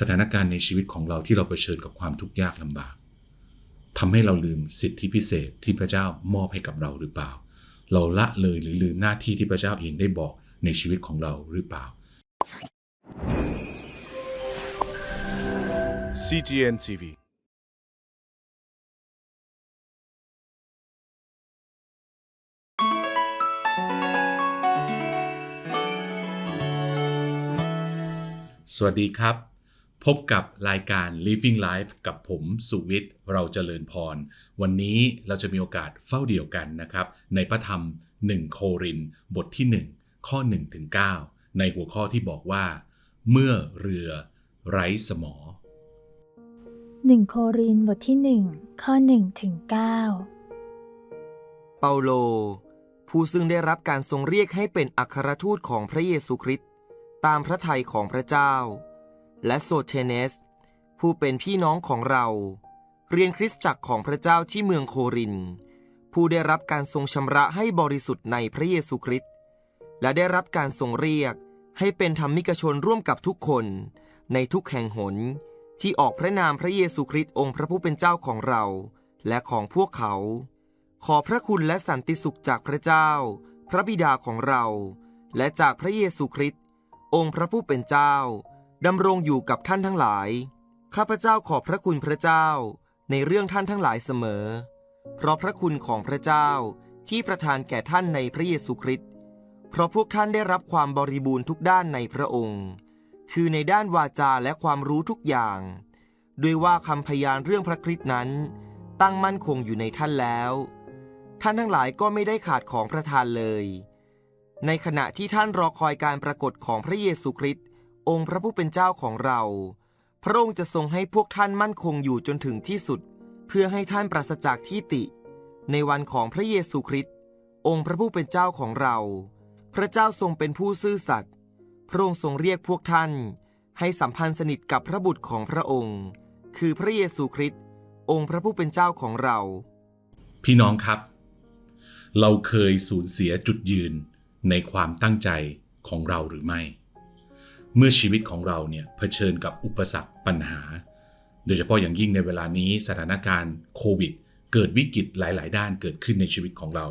สถานการณ์ในชีวิตของเราที่เราเผชิญกับความทุกข์ยากลำบากทำให้เราลืมสิทธิพิเศษที่พระเจ้ามอบให้กับเราหรือเปล่า เราละเลยหรือลืมหน้าที่ที่พระเจ้าเองได้บอกในชีวิตของเราหรือเปล่า CGN TV สวัสดีครับ พบกับรายการ Living Life กับผมสุวิทย์ เราเจริญพร วันนี้เราจะมีโอกาสเฝ้าเดี่ยวกันนะครับ ในพระธรรม 1 โครินธ์บทที่ 1 ข้อ1ถึง9ในหัวข้อที่บอกว่า เมื่อเรือไร้สมอ 1 โครินธ์บทที่ 1 ข้อ1ถึง9เปาโล ผู้ซึ่งได้รับการทรงเรียกให้เป็นอัครทูตของพระเยซูคริสต์ตามพระทัยของพระเจ้า และโซเทเนส ผู้เป็นพี่น้องของเรา เรียนคริสตจักรของพระเจ้าที่เมืองโคริน ผู้ได้รับการทรงชำระให้บริสุทธิ์ในพระเยซูคริสต์และได้รับการทรงเรียกให้เป็นธรรมิกชนร่วมกับทุกคนในทุกแห่งหน ที่ออกพระนามพระเยซูคริสต์องค์พระผู้เป็นเจ้าของเรา และของพวกเขา ขอพระคุณและสันติสุขจากพระเจ้า พระบิดาของเรา และจากพระเยซูคริสต์องค์พระผู้เป็นเจ้า ดำรงอยู่กับท่านทั้งหลาย ข้าพเจ้าขอบพระคุณพระเจ้าในเรื่องท่านทั้งหลายเสมอ เพราะพระคุณของพระเจ้าที่ประทานแก่ท่านในพระเยซูคริสต์ เพราะพวกท่านได้รับความบริบูรณ์ทุกด้านในพระองค์ คือในด้านวาจาและความรู้ทุกอย่าง ด้วยว่าคำพยานเรื่องพระคริสต์นั้น ตั้งมั่นคงอยู่ในท่านแล้ว ท่านทั้งหลายก็ไม่ได้ขาดของประทานเลย ในขณะที่ท่านรอคอยการปรากฏของพระเยซูคริสต์ องค์พระผู้เป็นเจ้าของเรา พระองค์จะทรงให้พวกท่านมั่นคงอยู่จนถึงที่สุด เพื่อให้ท่านปราศจากที่ติ ในวันของพระเยซูคริสต์องค์พระผู้เป็นเจ้าของเรา พระเจ้าทรงเป็นผู้ซื่อสัตย์พระองค์ทรงเรียกพวกท่าน ให้สัมพันธ์สนิทกับพระบุตรของพระองค์ คือพระเยซูคริสต์องค์พระผู้เป็นเจ้าของเรา พี่น้องครับ เราเคยสูญเสียจุดยืนในความตั้งใจของเราหรือไม่ เมื่อชีวิตของเราเนี่ยเผชิญกับอุปสรรคปัญหา โดยเฉพาะอย่างยิ่งในเวลานี้สถานการณ์โควิด เกิดวิกฤตหลาย ๆ ด้านเกิดขึ้นในชีวิตของเรา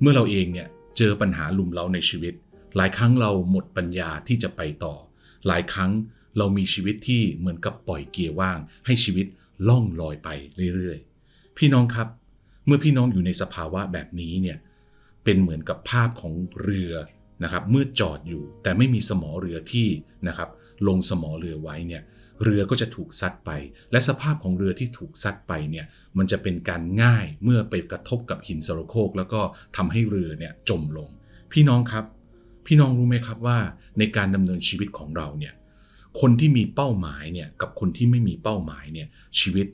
เมื่อเราเองเนี่ยเจอปัญหาลุมเล้าในชีวิต หลายครั้งเราหมดปัญญาที่จะไปต่อ หลายครั้งเรามีชีวิตที่เหมือนกับปล่อยเกียร์ว่าง ให้ชีวิตล่องลอยไปเรื่อย ๆ พี่น้องครับ เมื่อพี่น้องอยู่ในสภาวะแบบนี้เนี่ยเป็นเหมือนกับภาพของเรือ นะครับเมื่อจอดอยู่แต่ไม่มีสมอเรือที่นะครับลงสมอเรือไว้เนี่ยเรือก็จะถูกซัดไป และสภาพของเรือที่ถูกซัดไปเนี่ยมันจะเป็นการง่ายเมื่อไปกระทบกับหินสโรโคก แล้วก็ทำให้เรือเนี่ยจมลง พี่น้องครับ พี่น้องรู้ไหมครับว่าในการดำเนินชีวิตของเราเนี่ยคนที่มีเป้าหมายเนี่ยกับคนที่ไม่มีเป้าหมายเนี่ยชีวิต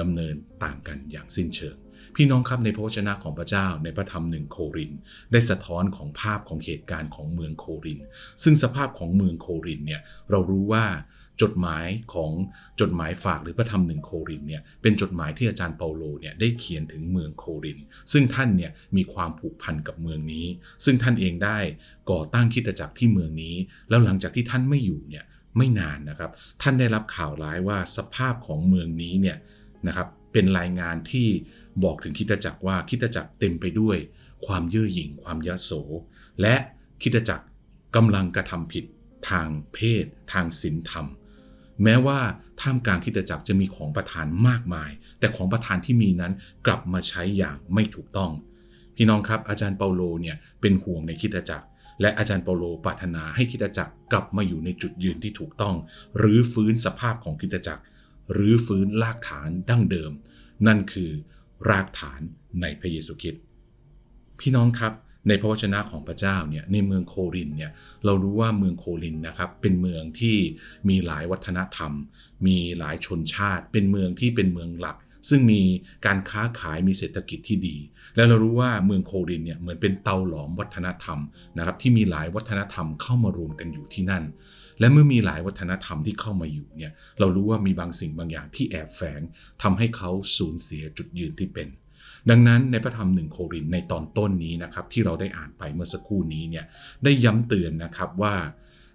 ดำเนินต่างกันอย่างสิ้นเชิง พี่น้องครับในพระวจนะของพระเจ้าในพระธรรมหนึ่งโคริน ได้สะท้อนของภาพของเหตุการณ์ของเมืองโคริน ซึ่งสภาพของเมืองโครินเนี่ยเรารู้ว่าจดหมายของจดหมายฝากหรือพระธรรมหนึ่งโครินเนี่ยเป็นจดหมายที่อาจารย์เปาโลเนี่ยได้เขียนถึงเมืองโคริน ซึ่งท่านเนี่ยมีความผูกพันกับเมืองนี้ ซึ่งท่านเองได้ก่อตั้งคิดจักรที่เมืองนี้ แล้วหลังจากที่ท่านไม่อยู่เนี่ยไม่นานนะครับ ท่านได้รับข่าวร้ายว่าสภาพของเมืองนี้เนี่ยนะครับเป็นรายงานที่ บอกถึงคริดจักรว่าคริดจักรเต็มไปด้วย ความเย่อหยิ่งความยโส และคริดจักรกำลังกระทำผิดทางเพศ ทางศีลธรรม แม้ว่าท่ามกลางคริดจักรจะมีของประทานมากมาย แต่ของประทานที่มีนั้นกลับมาใช้อย่างไม่ถูกต้อง พี่น้องครับอาจารย์เปาโลเนี่ยเป็นห่วงในคริดจักร และอาจารย์เปาโลปรารถนาให้คริดจักรกลับมาอยู่ในจุดยืนที่ถูกต้อง หรือฟื้นสภาพของคริดจักร หรือฟื้นรากฐานดั้งเดิม นั่นคือ รากฐานในพระเยซูคริสต์พี่น้องครับในพระวจนะของพระเจ้าเนี่ยในเมืองโครินเนี่ยเรารู้ว่าเมืองโครินนะครับเป็นเมืองที่มีหลายวัฒนธรรม มีหลายชนชาติ เป็นเมืองที่เป็นเมืองหลัก ซึ่งมีการค้าขายมีเศรษฐกิจที่ดี และเรารู้ว่าเมืองโครินเนี่ยเหมือนเป็นเตาหลอมวัฒนธรรมนะครับที่มีหลายวัฒนธรรมเข้ามารวมกันอยู่ที่นั่น และเมื่อมีหลายวัฒนธรรมที่เข้ามาอยู่เนี่ยเรารู้ว่ามีบางสิ่งบางอย่างที่แอบแฝงทำให้เขาสูญเสียจุดยืนที่เป็น ดังนั้นในพระธรรมหนึ่งโครินในตอนต้นนี้นะครับที่เราได้อ่านไปเมื่อสักครู่นี้เนี่ยได้ย้ำเตือนนะครับว่า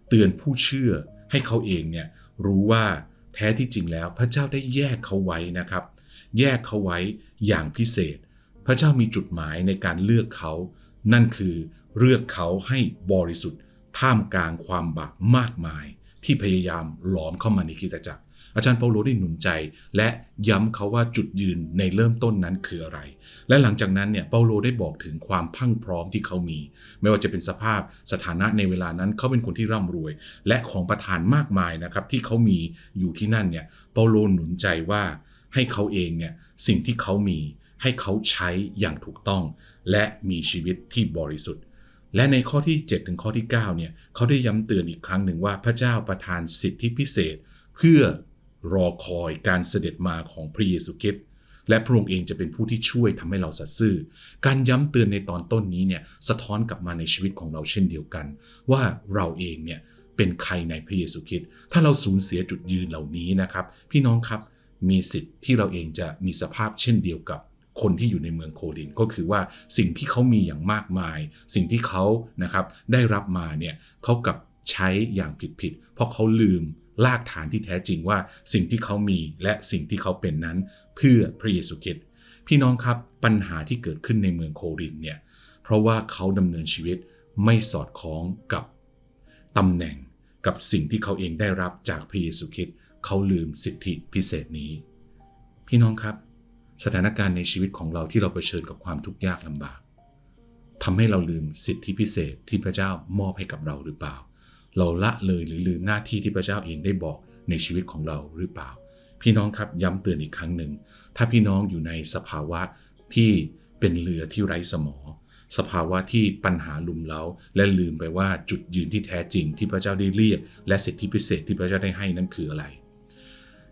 เตือนผู้เชื่อให้เขาเองเนี่ยรู้ว่าแท้ที่จริงแล้วพระเจ้าได้แยกเขาไว้นะครับ แยกเขาไว้อย่างพิเศษ พระเจ้ามีจุดหมายในการเลือกเขา นั่นคือเลือกเขาให้บริสุทธิ์ ท่ามกลางความบาปมากมาย ที่พยายามหลอมเข้ามาในคริสตจักร อาจารย์เปาโลได้หนุนใจ และย้ำเขาว่าจุดยืนในเริ่มต้นนั้นคืออะไร และหลังจากนั้นเนี่ยเปาโลได้บอกถึงความพังพร้อมที่เขามี ไม่ว่าจะเป็นสภาพสถานะในเวลานั้นเขาเป็นคนที่ร่ำรวย และของประทานมากมายนะครับที่เขามีอยู่ที่นั่นเนี่ยเปาโลหนุนใจว่าให้เขาเองเนี่ยสิ่งที่เขามีให้เขาใช้อย่างถูกต้อง และมีชีวิตที่บริสุทธิ์ และในข้อที่ 7 ถึงข้อที่9เนี่ยเขาได้ย้ำเตือนอีกครั้งหนึ่งว่าพระเจ้าประทานสิทธิพิเศษ เพื่อรอคอยการเสด็จมาของพระเยซูคริสต์และพระองค์เองจะเป็นผู้ที่ช่วยทำให้เราสัตย์ซื่อ การย้ำเตือนในตอนต้นนี้เนี่ยสะท้อนกลับมาในชีวิตของเราเช่นเดียวกัน ว่าเราเองเนี่ยเป็นใครในพระเยซูคริสต์ถ้าเราสูญเสียจุดยืนเหล่านี้นะครับ พี่น้องครับมีสิทธิ์ที่เราเองจะมีสภาพเช่นเดียวกับ คนที่อยู่ในเมืองโคริน ก็คือว่าสิ่งที่เขามีอย่างมากมาย สิ่งที่เขานะครับได้รับมาเนี่ยเขากับใช้อย่างผิดๆเพราะเขาลืมลากฐานที่แท้จริงว่าสิ่งที่เขามีและสิ่งที่เขาเป็นนั้นเพื่อพระเยซูคริสต์พี่น้องครับปัญหาที่เกิดขึ้นในเมืองโครินเนี่ยเพราะว่าเขาดำเนินชีวิตไม่สอดคล้องกับตำแหน่งกับสิ่งที่เขาเองได้รับจากพระเยซูคริสต์เขาลืมสิทธิพิเศษนี้ พี่น้องครับ สถานการณ์ในชีวิตของเราที่เราเผชิญกับความทุกข์ยากลำบากทำให้เราลืมสิทธิพิเศษที่พระเจ้ามอบให้กับเราหรือเปล่า เราละเลยหรือลืมหน้าที่ที่พระเจ้าเองได้บอกในชีวิตของเราหรือเปล่า พี่น้องครับย้ำเตือนอีกครั้งหนึ่ง ถ้าพี่น้องอยู่ในสภาวะที่เป็นเรือที่ไร้สมอ สภาวะที่ปัญหาลุมเล้า และลืมไปว่าจุดยืนที่แท้จริงที่พระเจ้าได้เรียก และสิทธิพิเศษที่พระเจ้าได้ให้นั้นคืออะไร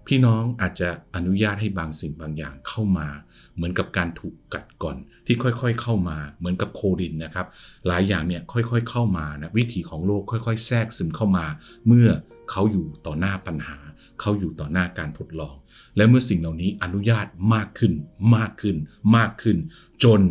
พี่น้องอาจจะอนุญาตให้บางสิ่งบางอย่างเข้ามา เหมือนกับการถูกกัดก่อน ที่ค่อยๆเข้ามาเหมือนกับโคดินนะครับ หลายอย่างเนี่ยค่อยๆเข้ามานะวิถีของโลกค่อย ๆ แทรกซึมเข้ามา เมื่อเขาอยู่ต่อหน้าปัญหา เขาอยู่ต่อหน้าการทดลอง และเมื่อสิ่งเหล่านี้อนุญาตมากขึ้น มากขึ้น มากขึ้น จน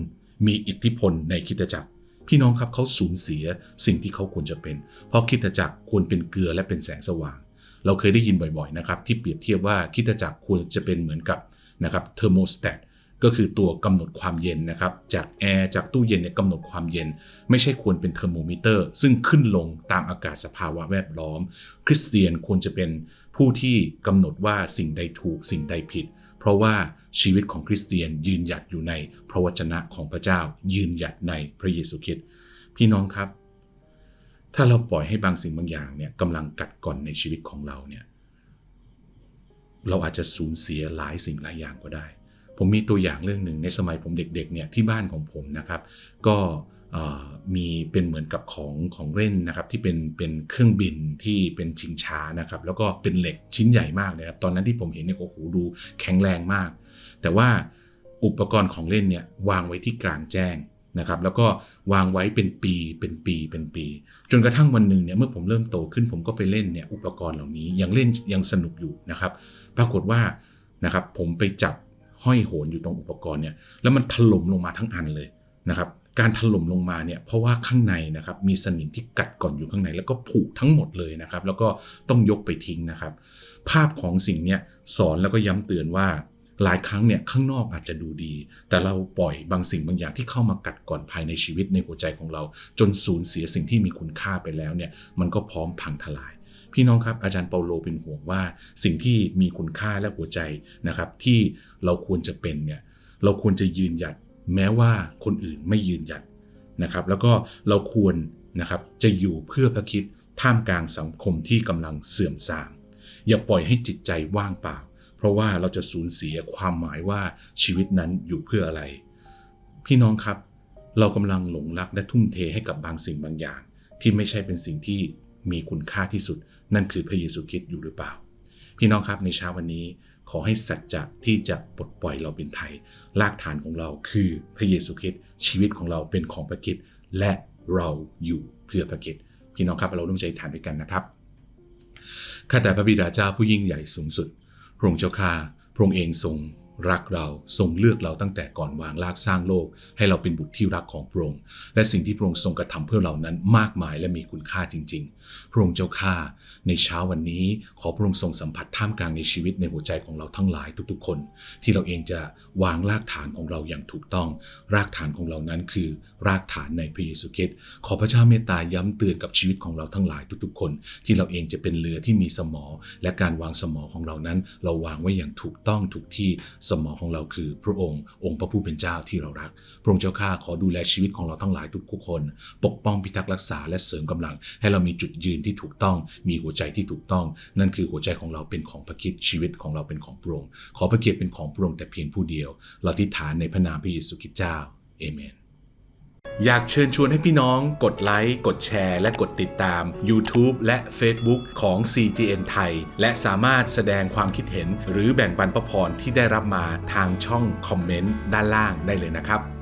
มีอิทธิพลในคิดจักรพี่น้องครับเขาสูญเสียสิ่งที่เขาควรจะเป็น เพราะคิดจักรควรเป็นเกลือและเป็นแสงสว่าง เราเคยได้ยินบ่อยๆนะครับที่เปรียบเทียบว่าคิดจักรควรจะเป็นเหมือนกับนะครับเทอร์โมสแตตก็คือตัวกำหนดความเย็นนะครับจากแอร์จากตู้เย็นเนี่ยกำหนดความเย็น ไม่ใช่ควรเป็นเทอร์โมมิเตอร์ ซึ่งขึ้นลงตามอากาศสภาวะแวดล้อม คริสเตียนควรจะเป็นผู้ที่กำหนดว่าสิ่งใดถูกสิ่งใดผิด เพราะว่าชีวิตของคริสเตียนยืนหยัดอยู่ในพระวจนะของพระเจ้ายืนหยัดในพระเยซูคริสต์พี่น้องครับ ถ้าเราปล่อยให้บางสิ่งบางอย่างเนี่ยกำลังกัดก่อนในชีวิตของเราเนี่ยเราอาจจะสูญเสียหลายสิ่งหลายอย่างก็ได้ ผมมีตัวอย่างเรื่องหนึ่งในสมัยผมเด็กๆเนี่ยที่บ้านของผมนะครับ ก็มีเป็นเหมือนกับของของเล่นนะครับที่เป็นเป็นเครื่องบินที่เป็นชิงช้านะครับ แล้วก็เป็นเหล็กชิ้นใหญ่มากเลยครับตอนนั้นที่ผมเห็นเนี่ยโอ้โหดูแข็งแรงมาก แต่ว่าอุปกรณ์ของเล่นเนี่ยวางไว้ที่กลางแจ้ง นะครับแล้วก็วางไว้เป็นปีเป็นปีเป็นปี จนกระทั่งวันหนึ่งเนี่ยเมื่อผมเริ่มโตขึ้นผมก็ไปเล่นเนี่ยอุปกรณ์เหล่านี้ยังเล่นยังสนุกอยู่นะครับ ปรากฏว่านะครับผมไปจับห้อยโหนอยู่ตรงอุปกรณ์เนี่ยแล้วมันถล่มลงมาทั้งอันเลยนะครับการถล่มลงมาเนี่ยเพราะว่าข้างในนะครับมีสนิมที่กัดก่อนอยู่ข้างใน แล้วก็ผุทั้งหมดเลยนะครับ แล้วก็ต้องยกไปทิ้งนะครับ ภาพของสิ่งเนี้ยสอนแล้วก็ย้ำเตือนว่า หลายครั้งเนี่ยข้างนอกอาจจะดูดี แต่เราปล่อยบางสิ่งบางอย่างที่เข้ามากัดก่อนภายในชีวิตในหัวใจของเรา จนสูญเสียสิ่งที่มีคุณค่าไปแล้วเนี่ยมันก็พร้อมพังทลาย พี่น้องครับอาจารย์เปาโลเป็นห่วงว่า สิ่งที่มีคุณค่าและหัวใจนะครับ ที่เราควรจะเป็นเนี่ยเราควรจะยืนหยัดแม้ว่าคนอื่นไม่ยืนหยัดนะครับ แล้วก็เราควรนะครับจะอยู่เพื่อพระคิดท่ามกลางสังคมที่กำลังเสื่อมทราม อย่าปล่อยให้จิตใจว่างเปล่า ราะว่าเราจะสูญเสียความหมายว่าชีวิตนั้นอยู่เพื่ออะไร พี่น้องครับ เรากำลังหลงรักและทุ่มเทให้กับบางสิ่งบางอย่าง ที่ไม่ใช่เป็นสิ่งที่มีคุณค่าที่สุด นั่นคือพระเยซูคริสต์อยู่หรือเปล่า พี่น้องครับในเช้าวันนี้ขอให้สัจจะที่จะปลดปล่อยเราเป็นไทยรากฐานของเราคือพระเยซูคริสต์ชีวิตของเราเป็นของพระคริสต์และเราอยู่เพื่อพระคริสต์พี่น้องครับเราร่วมใจทานด้วยกันนะครับข้าแต่พระบิดาเจ้าผู้ยิ่งใหญ่สูงสุด ระองค์เจ้าข้าพระองค์เองทรงรักเราทรงเลือกเราตั้งแต่ก่อนวางรากสร้างโลก ให้เราเป็นบุตรที่รักของพระองค์และสิ่งที่พระองค์ทรงกระทำเพื่อเรานั้นมากมายและมีคุณค่าจริง ๆพระองค์เจ้าข้าในเช้าวันนี้ขอพระองค์ทรงสัมผัสท่ามกลางในชีวิตในหัวใจของเราทั้งหลายทุกๆ คน ที่เราเองจะวางรากฐานของเราอย่างถูกต้อง รากฐานของเรานั้นคือ รากฐานในพระเยซูคริสต์ขอพระเจ้าเมตตาย้ำเตือนกับชีวิตของเราทั้งหลายทุกๆ คน ที่เราเองจะเป็นเรือที่มีสมอ และการวางสมอของเรานั้น เราวางไว้อย่างถูกต้องถูกที่สมอของเราคือ พระองค์ องค์พระผู้เป็นเจ้าที่เรารัก พระองค์เจ้าข้าขอดูแลชีวิตของเราทั้งหลายทุกๆคน ปกป้องพิทักษ์รักษาและเสริมกำลัง ให้เรามีจุดยืนที่ถูกต้อง มีหัวใจที่ถูกต้อง นั่นคือหัวใจของเราเป็นของพระคิดชีวิตของเราเป็นของพระองค์ขอพระเกียรติเป็นของพระองค์แต่เพียงผู้เดียว เราที่ฐานในพระนามพระเยซูคริสต์เจ้าเอเมนอยากเชิญชวนให้พี่น้องกดไลค์กดแชร์ และกดติดตาม YouTube และ Facebook ของ CGN ไทย และสามารถแสดงความคิดเห็น หรือแบ่งปันพระพรที่ได้รับมาทางช่องคอมเมนต์ด้านล่างได้เลยนะครับ